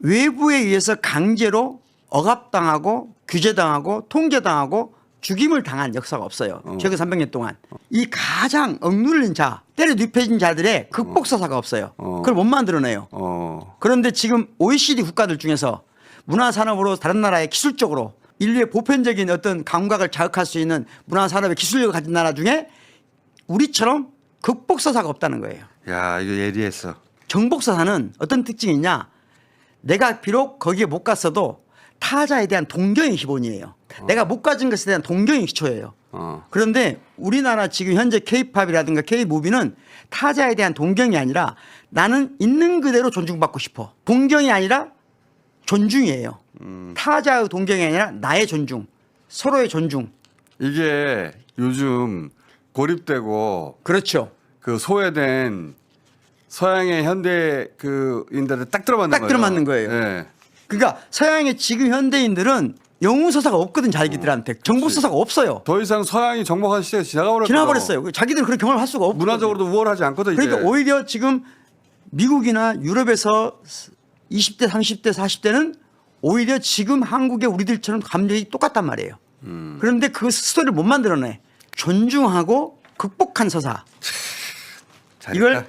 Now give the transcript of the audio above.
외부에 의해서 강제로 억압당하고 규제당하고 통제당하고 죽임을 당한 역사가 없어요. 최근 300년 동안. 이 가장 억눌린 자, 때려 눕혀진 자들의 극복사사가 없어요. 어. 그걸 못 만들어내요. 어. 그런데 지금 OECD 국가들 중에서 문화산업으로 다른 나라의 기술적으로 인류의 보편적인 어떤 감각을 자극할 수 있는 문화산업의 기술력을 가진 나라 중에 우리처럼 극복사사가 없다는 거예요. 야 이거 예리했어. 정복사사는 어떤 특징이 있냐? 내가 비록 거기에 못 갔어도 타자에 대한 동경이 기본이에요. 내가 못 가진 것에 대한 동경이 기초예요. 어. 그런데 우리나라 지금 현재 케이팝이라든가 케이무비는 타자에 대한 동경이 아니라 나는 있는 그대로 존중받고 싶어. 동경이 아니라 존중이에요. 타자의 동경이 아니라 나의 존중, 서로의 존중. 이게 요즘 고립되고 그렇죠. 그 소외된 서양의 현대 그인들에 딱 들어맞는 딱 거예요. 들어맞는 거예요. 예. 그러니까 서양의 지금 현대인들은 영웅 서사가 없거든 자기들한테 정복 서사가 없어요. 더 이상 서양이 정복한 시대가 지나가 버렸어. 지나버렸어요. 자기들은 그런 경험을 할 수가 없고 문화적으로도 우월하지 않거든 이제. 그러니까 오히려 지금 미국이나 유럽에서 20대, 30대, 40대는 오히려 지금 한국의 우리들처럼 감정이 똑같단 말이에요. 그런데 그 스토리를 못 만들어내. 존중하고 극복한 서사. 이걸